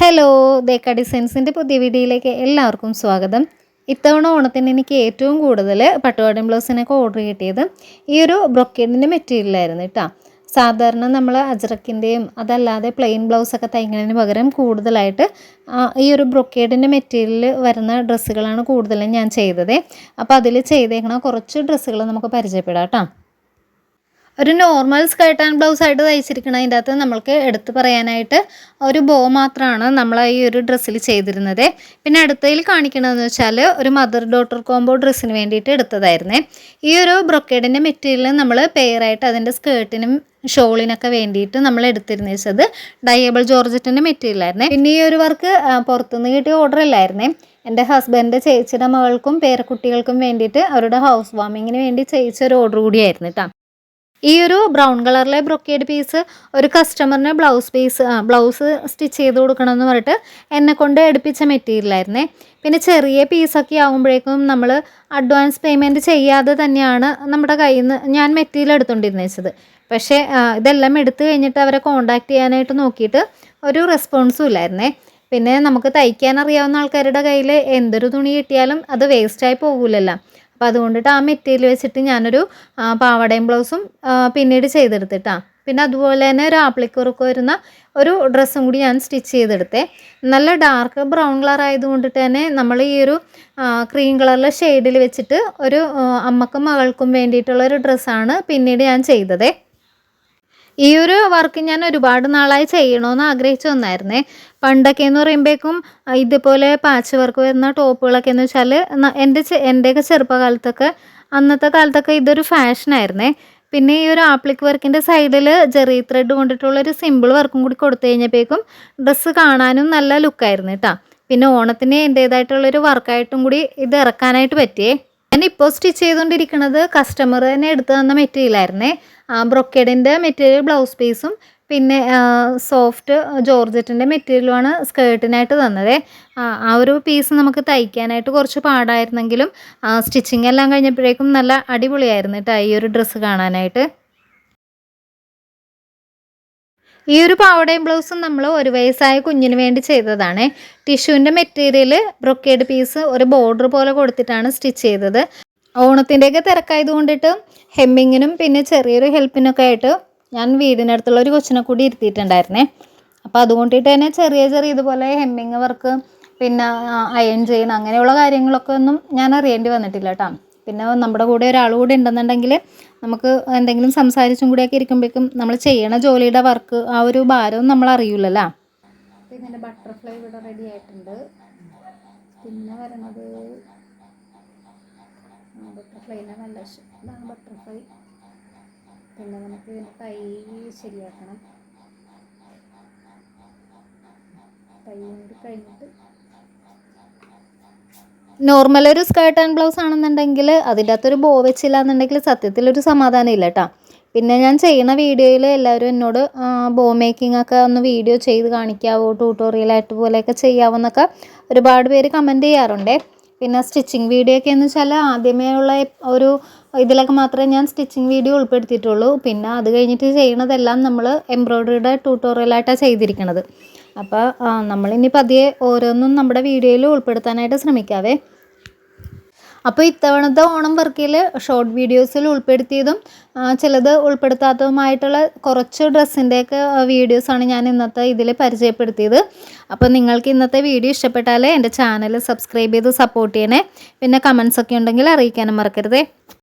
Hello ദേക്ക ഡിസൈൻസിന്റെ പുതിയ വീഡിയോയിലേക്ക് എല്ലാവർക്കും സ്വാഗതം. ഇത്തവണ ഓണത്തിന് എനിക്ക് ഏറ്റവും കൂടുതൽ പട്ടുപാടൻ ബ്ലൗസിനൊക്കെ ഓർഡർ കിട്ടിയത് ഈ ഒരു ബ്രൊക്കേഡിന്റെ മെറ്റീരിയലായിരുന്നു കേട്ടോ. സാധാരണ നമ്മൾ അജ്രക്കിന്റെയും അതല്ലാതെ പ്ലെയിൻ ബ്ലൗസൊക്കെ തയ്ക്കുന്നതിന് പകരം കൂടുതലായിട്ട് ഈ ഒരു ബ്രൊക്കേഡിന്റെ മെറ്റീരിയൽ വരുന്ന ഡ്രസ്സുകളാണ് കൂടുതലും ഞാൻ ചെയ്തത്. അപ്പോൾ അതിൽ ചെയ്തേക്കണ കുറച്ച് ഡ്രസ്സുകൾ നമുക്ക് പരിചയപ്പെടാം കേട്ടോ. ഒരു നോർമൽ സ്കേർട്ട് ആൻഡ് ബ്ലൗസ് ആയിട്ട് തയ്ച്ചിരിക്കണതിന്റെ അകത്ത് നമ്മൾക്ക് എടുത്തു പറയാനായിട്ട് ഒരു ബോ മാത്രമാണ് നമ്മൾ ഈ ഒരു ഡ്രസ്സിൽ ചെയ്തിരുന്നത്. പിന്നെ അടുത്തതിൽ കാണിക്കണമെന്ന് വെച്ചാൽ ഒരു മദർ ഡോട്ടർ കോംബോ ഡ്രസ്സിന് വേണ്ടിയിട്ട് എടുത്തതായിരുന്നേ. ഈ ഒരു ബ്രൊക്കേഡിന്റെ മെറ്റീരിയൽ നമ്മൾ പെയറായിട്ട് അതിന്റെ സ്കേർട്ടിനും ഷോളിനൊക്കെ വേണ്ടിയിട്ട് നമ്മൾ എടുത്തിരുന്നത് വെച്ചത് ഡയബിൾ ജോർജറ്റിന്റെ മെറ്റീരിയലായിരുന്നേ പിന്നെ ഈ ഒരു വർക്ക് പുറത്തുനിന്ന് കിട്ടിയ ഓർഡർ അല്ലായിരുന്നേ. എന്റെ ഹസ്ബൻഡിന്റെ ചേച്ചിയുടെ മകൾക്കും പേരക്കുട്ടികൾക്കും വേണ്ടിയിട്ട് അവരുടെ ഹൗസ് വാമിങ്ങിന് വേണ്ടി ചെയ്യിച്ച ഒരു ഓർഡർ കൂടിയായിരുന്നു കേട്ടോ ഈ ഒരു ബ്രൗൺ കളറിലെ ബ്രൊക്കേഡ് പീസ് ഒരു കസ്റ്റമറിന് ബ്ലൗസ് പീസ് ബ്ലൗസ് സ്റ്റിച്ച് ചെയ്ത് കൊടുക്കണം എന്ന് പറഞ്ഞിട്ട് എന്നെ കൊണ്ട് എടുപ്പിച്ച മെറ്റീരിയലായിരുന്നേ. പിന്നെ ചെറിയ പീസൊക്കെ ആകുമ്പോഴേക്കും നമ്മൾ അഡ്വാൻസ് പേയ്മെന്റ് ചെയ്യാതെ തന്നെയാണ് നമ്മുടെ കയ്യിൽ നിന്ന് ഞാൻ മെറ്റീരിയൽ എടുത്തുകൊണ്ടിരുന്നത് പക്ഷേ ഇതെല്ലാം എടുത്തു കഴിഞ്ഞിട്ട് അവരെ കോണ്ടാക്ട് ചെയ്യാനായിട്ട് നോക്കിയിട്ട് ഒരു റെസ്പോൺസും ഇല്ലായിരുന്നേ. പിന്നെ നമുക്ക് തയ്ക്കാൻ അറിയാവുന്ന ആൾക്കാരുടെ കയ്യിൽ എന്തൊരു തുണി കിട്ടിയാലും അത് വേസ്റ്റായി പോകില്ലല്ലോ അപ്പോൾ അതുകൊണ്ടിട്ട് ആ മെറ്റീരിയൽ വെച്ചിട്ട് ഞാനൊരു പാവടയും ബ്ലൗസും പിന്നീട് ചെയ്തെടുത്തിട്ടാ. പിന്നെ അതുപോലെ തന്നെ ഒരു ആപ്ലിക്കുറൊക്കെ വരുന്ന ഒരു ഡ്രസ്സും കൂടി ഞാൻ സ്റ്റിച്ച് ചെയ്തെടുത്തേ. നല്ല ഡാർക്ക് ബ്രൗൺ കളർ ആയതുകൊണ്ടിട്ട് തന്നെ നമ്മൾ ഈ ഒരു ക്രീം കളറിലെ ഷെയ്ഡിൽ വെച്ചിട്ട് ഒരു അമ്മക്കും മകൾക്കും വേണ്ടിയിട്ടുള്ള ഒരു ഡ്രസ്സാണ് പിന്നീട് ഞാൻ ചെയ്തതേ. ഈ ഒരു വർക്ക് ഞാൻ ഒരുപാട് നാളായി ചെയ്യണമെന്ന് ആഗ്രഹിച്ച ഒന്നായിരുന്നേ പണ്ടൊക്കെ എന്ന് പറയുമ്പോഴേക്കും ഇതുപോലെ പാച്ച് വർക്ക് വരുന്ന ടോപ്പുകളൊക്കെ എന്ന് വെച്ചാൽ എന്റെ എന്റെയൊക്കെ ചെറുപ്പകാലത്തൊക്കെ അന്നത്തെ കാലത്തൊക്കെ ഇതൊരു ഫാഷനായിരുന്നേ പിന്നെ ഈ ഒരു ആപ്ലിക് വർക്കിന്റെ സൈഡിൽ ജെറി ത്രെഡ് കൊണ്ടിട്ടുള്ള ഒരു സിമ്പിൾ വർക്കും കൂടി കൊടുത്തു കഴിഞ്ഞപ്പോഴേക്കും ഡ്രസ്സ് കാണാനും നല്ല ലുക്കായിരുന്നു കേട്ടോ പിന്നെ ഓണത്തിന് എന്റേതായിട്ടുള്ളൊരു വർക്കായിട്ടും കൂടി ഇത് ഇറക്കാനായിട്ട് പറ്റിയേ. ഞാൻ ഇപ്പോൾ സ്റ്റിച്ച് ചെയ്തുകൊണ്ടിരിക്കുന്നത് കസ്റ്റമർ തന്നെ എടുത്തു തന്ന മെറ്റീരിയലായിരുന്നേ ബ്രൊക്കേഡിന്റെ മെറ്റീരിയൽ ബ്ലൗസ് പീസും പിന്നെ സോഫ്റ്റ് ജോർജറ്റിന്റെ മെറ്റീരിയലുമാണ് സ്കേർട്ടിനായിട്ട് തന്നത്. ആ ഒരു പീസ് നമുക്ക് തയ്ക്കാനായിട്ട് കുറച്ച് പാടായിരുന്നെങ്കിലും സ്റ്റിച്ചിങ് എല്ലാം കഴിഞ്ഞപ്പോഴേക്കും നല്ല അടിപൊളിയായിരുന്നു കേട്ടോ ഈ ഒരു ഡ്രസ്സ് കാണാനായിട്ട്. ഈ ഒരു പാവടയും ബ്ലൗസും നമ്മൾ ഒരു വയസ്സായ കുഞ്ഞിന് വേണ്ടി ചെയ്തതാണ്. ടിഷ്യൂവിന്റെ മെറ്റീരിയൽ ബ്രൊക്കേഡ് പീസ് ഒരു ബോർഡർ പോലെ കൊടുത്തിട്ടാണ് സ്റ്റിച്ച് ചെയ്തത്. ഓണത്തിന്റെയൊക്കെ തിരക്കായത് കൊണ്ടിട്ട് ഹെമ്മിങ്ങിനും പിന്നെ ചെറിയൊരു ഹെൽപ്പിനൊക്കെ ആയിട്ട് ഞാൻ വീടിനടുത്തുള്ള ഒരു കൊച്ചിനെ കൂടി ഇരുത്തിയിട്ടുണ്ടായിരുന്നേ. അപ്പോൾ അതുകൊണ്ടിട്ട് തന്നെ ചെറിയ ചെറിയ ഇതുപോലെ ഹെമ്മിങ് വർക്ക് പിന്നെ അയൺ ചെയ്യണം അങ്ങനെയുള്ള കാര്യങ്ങളൊക്കെ ഒന്നും ഞാൻ അറിയേണ്ടി വന്നിട്ടില്ല കേട്ടോ. പിന്നെ നമ്മുടെ കൂടെ ഒരാൾ കൂടെ ഉണ്ടെന്നുണ്ടെങ്കിൽ നമുക്ക് എന്തെങ്കിലും സംസാരിച്ചും കൂടിയൊക്കെ ഇരിക്കുമ്പോഴേക്കും നമ്മൾ ചെയ്യണ ജോലിയുടെ വർക്ക് ആ ഒരു ഭാരവും നമ്മൾ അറിയില്ലല്ലോ പിന്നെ ബട്ടർഫ്ലൈ ഇവിടെ റെഡി ആയിട്ടുണ്ട്. പിന്നെ വരണത് ബട്ടർഫ്ലൈനെ നല്ല ഇഷ്ടം ഇതാണ് ബട്ടർഫ്ലൈ പിന്നെ നമുക്ക് ഇതിന്റെ കൈ ശരിയാക്കണം. കൈ കൊണ്ട് കഴിഞ്ഞിട്ട് നോർമൽ ഒരു സ്കേർട്ട് ആൻഡ് ബ്ലൗസ് ആണെന്നുണ്ടെങ്കിൽ അതിന്റെ അകത്തൊരു ബോ വെച്ചില്ല എന്നുണ്ടെങ്കിൽ സത്യത്തിൽ ഒരു സമാധാനം ഇല്ല കേട്ടോ പിന്നെ ഞാൻ ചെയ്യുന്ന വീഡിയോയിൽ എല്ലാവരും എന്നോട് ബോ മേക്കിംഗ് ഒക്കെ ഒന്ന് വീഡിയോ ചെയ്ത് കാണിക്കാവോ ട്യൂട്ടോറിയലായിട്ട് പോലെയൊക്കെ ചെയ്യാവോ എന്നൊക്കെ ഒരുപാട് പേര് കമന്റ് ചെയ്യാറുണ്ടേ. പിന്നെ സ്റ്റിച്ചിങ് വീഡിയോ ഒക്കെ എന്ന് വെച്ചാൽ ആദ്യമേ ഉള്ള ഒരു ഇതിലൊക്കെ മാത്രമേ ഞാൻ സ്റ്റിച്ചിങ് വീഡിയോ ഉൾപ്പെടുത്തിയിട്ടുള്ളൂ. പിന്നെ അത് കഴിഞ്ഞിട്ട് ചെയ്യണതെല്ലാം നമ്മൾ എംബ്രോയ്ഡറിയുടെ ട്യൂട്ടോറിയലായിട്ടാണ് ചെയ്തിരിക്കുന്നത് അപ്പോൾ നമ്മളിനി പതിയെ ഓരോന്നും നമ്മുടെ വീഡിയോയിൽ ഉൾപ്പെടുത്താനായിട്ട് ശ്രമിക്കാവേ. അപ്പോൾ ഇത്തവണത്തെ ഓണം വർക്കിൽ ഷോർട്ട് വീഡിയോസിൽ ഉൾപ്പെടുത്തിയതും ചിലത് ഉൾപ്പെടുത്താത്തതുമായിട്ടുള്ള കുറച്ച് ഡ്രസ്സിന്റെയൊക്കെ വീഡിയോസാണ് ഞാൻ ഇന്നത്തെ ഇതിൽ പരിചയപ്പെടുത്തിയത്. അപ്പോൾ നിങ്ങൾക്ക് ഇന്നത്തെ വീഡിയോ ഇഷ്ടപ്പെട്ടാൽ എന്റെ ചാനൽ സബ്സ്ക്രൈബ് ചെയ്ത് സപ്പോർട്ട് ചെയ്യണേ. പിന്നെ കമൻസ് ഒക്കെ ഉണ്ടെങ്കിൽ അറിയിക്കാനും മറക്കരുതേ.